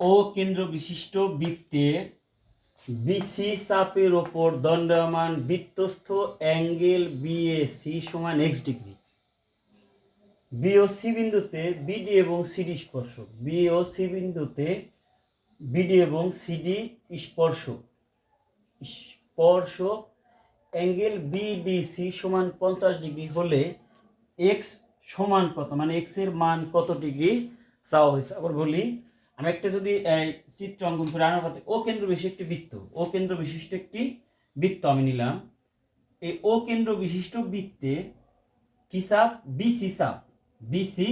ও কেন্দ্র বিশিষ্ট বৃত্তে বিসি চাপের ওপর দণ্ডায়মান বৃত্তস্থ অ্যাঙ্গেল বিএসি সমান এক্স ডিগ্রি। বিওসি বিন্দুতে বিডি এবং সিডি স্পর্শক। বিওসি বিন্দুতে বিডি এবং সিডি স্পর্শক। স্পর্শক অ্যাঙ্গেল বিডিসি সমান পঞ্চাশ ডিগ্রি হলে এক্স সমান কত? মানে এক্সের মান কত ডিগ্রি? চাওয়া হয়েছে। আবার বলি আমি একটা যদি এই, চিত্র অঙ্কন করে আনার কথা ও কেন্দ্র বিশিষ্ট একটি বৃত্ত ও কেন্দ্র বিশিষ্ট একটি বৃত্ত আমি নিলাম। এই ও কেন্দ্র বিশিষ্ট বৃত্তে কি চাপ? বিসি চাপ। বিসি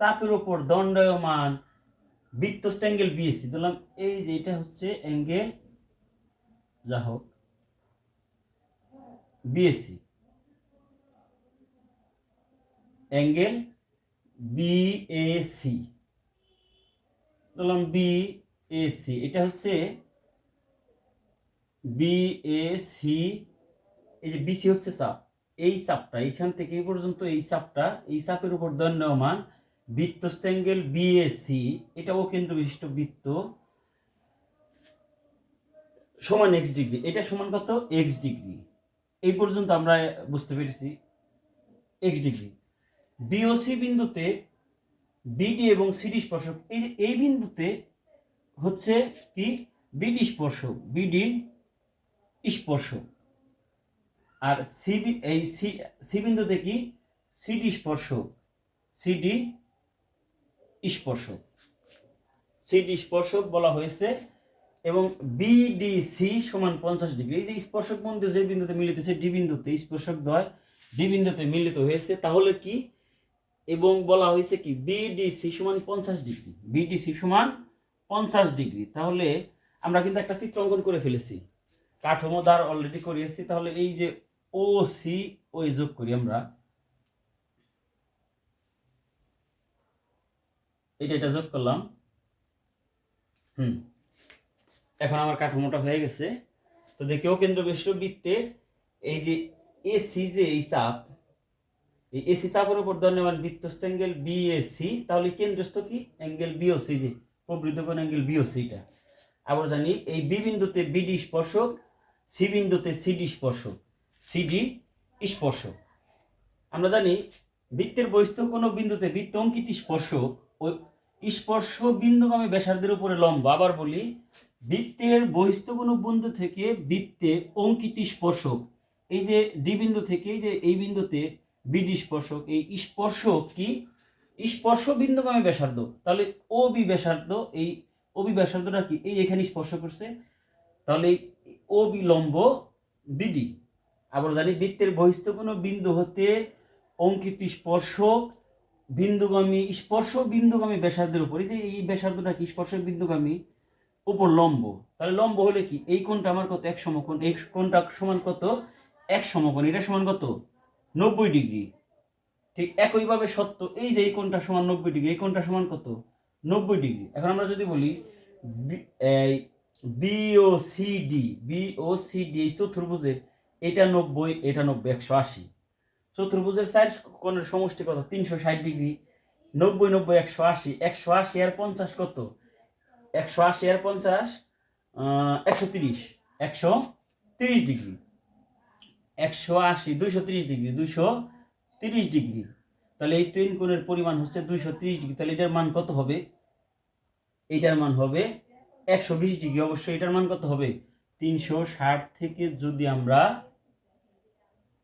চাপের ওপর দণ্ডায়মান বৃত্তস্থ অ্যাঙ্গেল বিএসি। ধরলাম এই যে এটা হচ্ছে অ্যাঙ্গেল যা হোক বিএসসি অ্যাঙ্গেল বিএসি। ধরলাম বি এ সি এটা হচ্ছে বি এ সি এই যে বিসি হচ্ছে চাপ এই চাপটা এইখান থেকে এই পর্যন্ত এই চাপটা এই চাপের উপর দণ্ডমান বৃত্তস্থ অ্যাঙ্গেল বিএসি এটাও কেন্দ্র বিশিষ্ট বৃত্ত সমান এক্স ডিগ্রি এটা সমান কত? এক্স ডিগ্রি এই পর্যন্ত আমরা বুঝতে পেরেছি এক্স ডিগ্রি বিওসি বিন্দুতে বিডি এবং সিডি স্পর্শক। এই যে, এই বিন্দুতে হচ্ছে কি? বিডি স্পর্শক বিডি স্পর্শক। আর সিবি, এই সি সি বিন্দুতে কি? সিডি স্পর্শক সিডি স্পর্শক। সিডি স্পর্শক বলা হয়েছে এবং বিডিসি সমান পঞ্চাশ ডিগ্রি। এই যে স্পর্শক বিন্দু যে বিন্দুতে মিলিত হয়েছে, ডি বিন্দুতে স্পর্শক দ্বয়, ডি বিন্দুতে মিলিত হয়েছে, তাহলে কি? এবং বলা হয়েছে কি? বিডিসি সমান পঞ্চাশ ডিগ্রি। বিডিসি সমান পঞ্চাশ ডিগ্রি। তাহলে আমরা কিন্তু একটা চিত্র অঙ্কন করে ফেলেছি। কাঠামো দ্বার অলরেডি করিয়েছি তাহলে এই যে ও সি ও যোগ করি আমরা। এটা এটা যোগ করলাম। হুম। এখন আমার কাঠামোটা হয়ে গেছে। তো দেখেও কেন্দ্র বিশিষ্ট বৃত্তে এই যে এসি যে এই চাপ এই এসি চাপের উপর ধন্যবাদ বৃত্তস্থ অ্যাঙ্গেল বিএসি তাহলে কেন্দ্রস্থ কি? অ্যাঙ্গেল বিওসি যে প্রবৃদ্ধ কোণ অ্যাঙ্গেল বিওসিটা আবার জানি, এই বি বিন্দুতে বিডি স্পর্শক সি বিন্দুতে সিডি স্পর্শক সিডি স্পর্শক। আমরা জানি, বৃত্তের বহিস্থ কোনো বিন্দুতে বৃত্ত অঙ্কিত স্পর্শক ওই স্পর্শ বিন্দুগামী ব্যাসার্ধের উপরে লম্ব। আবার বলি, বৃত্তের বহিস্থ কোনো বিন্দু থেকে বৃত্তে অঙ্কিত স্পর্শক। এই যে ডি বিন্দু থেকে, এই যে এই বিন্দুতে বিডি স্পর্শক এই স্পর্শক কি? স্পর্শ বিন্দুগামী ব্যাসার্ধ। তাহলে ও বি ব্যাসার্ধ এই ও বি ব্যাসার্ধটা কি? এই এখানে স্পর্শ করছে। তাহলে ও বি লম্ব বিডি। আবার জানি বৃত্তের বহিস্থ কোনো বিন্দু হতে অঙ্কিত স্পর্শক, বিন্দুগামী স্পর্শ বিন্দুগামী ব্যাসার্ধের উপর। যে এই ব্যাসার্ধটা কি? স্পর্শ বিন্দুগামী উপর লম্ব। তাহলে লম্ব হলে কি? এই কোণটা আমার কত? এক সমকোণ। এই কোণটা সমান কত? এক সমকোণ। এটা সমান কত? নব্বই ডিগ্রি। ঠিক একইভাবে সত্য, এই যে এই কোণটা সমান নব্বই ডিগ্রি, এই কোণটা সমান কত? নব্বই ডিগ্রি। এখন আমরা যদি বলি বিও সিডি বিও সিডি এই চতুর্ভুজের এটা নব্বই এটা নব্বই, একশো আশি। চতুর্ভুজের সাইড কোণের সমষ্টি কত? তিনশো ষাট ডিগ্রি। নব্বই নব্বই, একশো আশি। একশো আশি আর পঞ্চাশ কত? একশো আশি আর পঞ্চাশ একশো তিরিশ। একশো তিরিশ ডিগ্রি। একশো আশি, দুইশো তিরিশ ডিগ্রি, দুইশো তিরিশ ডিগ্রি। তাহলে এই তিন কোণের পরিমাণ হচ্ছে দুইশো তিরিশ ডিগ্রি। তাহলে এটার মান কত হবে? এইটার মান হবে একশো বিশ ডিগ্রি। অবশ্যই এটার মান কত হবে? তিনশো ষাট থেকে যদি আমরা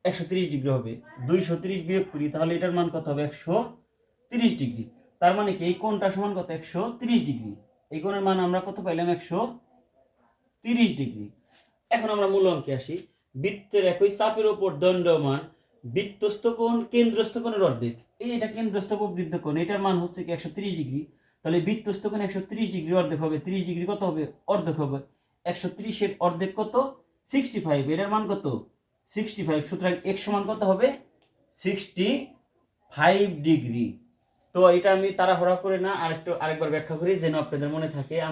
একশো তিরিশ ডিগ্রি হবে, দুইশো তিরিশ বিয়োগ করি, তাহলে এটার মান কত হবে? একশো তিরিশ ডিগ্রি। তার মানে কি? এই কোণটা সমান কত? একশো তিরিশ ডিগ্রি। এই কোণের মান আমরা কত পাইলাম? একশো তিরিশ ডিগ্রি। এখন আমরা মূল অঙ্কে আসি। বৃত্তের একই চাপের ওপর দণ্ডমান, বৃত্তস্থ কোণ, কেন্দ্রস্থ কোণের অর্ধেক। এই এটা কেন্দ্রস্থ বৃদ্ধ কোণ, এটার মান হচ্ছে কি একশো তিরিশ ডিগ্রি। তাহলে বৃত্তস্থ কোণ একশো তিরিশ ডিগ্রি অর্ধেক হবে। তিরিশ ডিগ্রি কত হবে? অর্ধেক হবে। একশো তিরিশের অর্ধেক কত? Sixty five. এটার মান কত? Sixty five. সুতরাং এক সমান কত হবে? Sixty five degree. তো এটা আমি তাড়াহুড়া করে না, আরেকটু, আরেকবার ব্যাখ্যা করি যেন আপনাদের মনে থাকে। আমার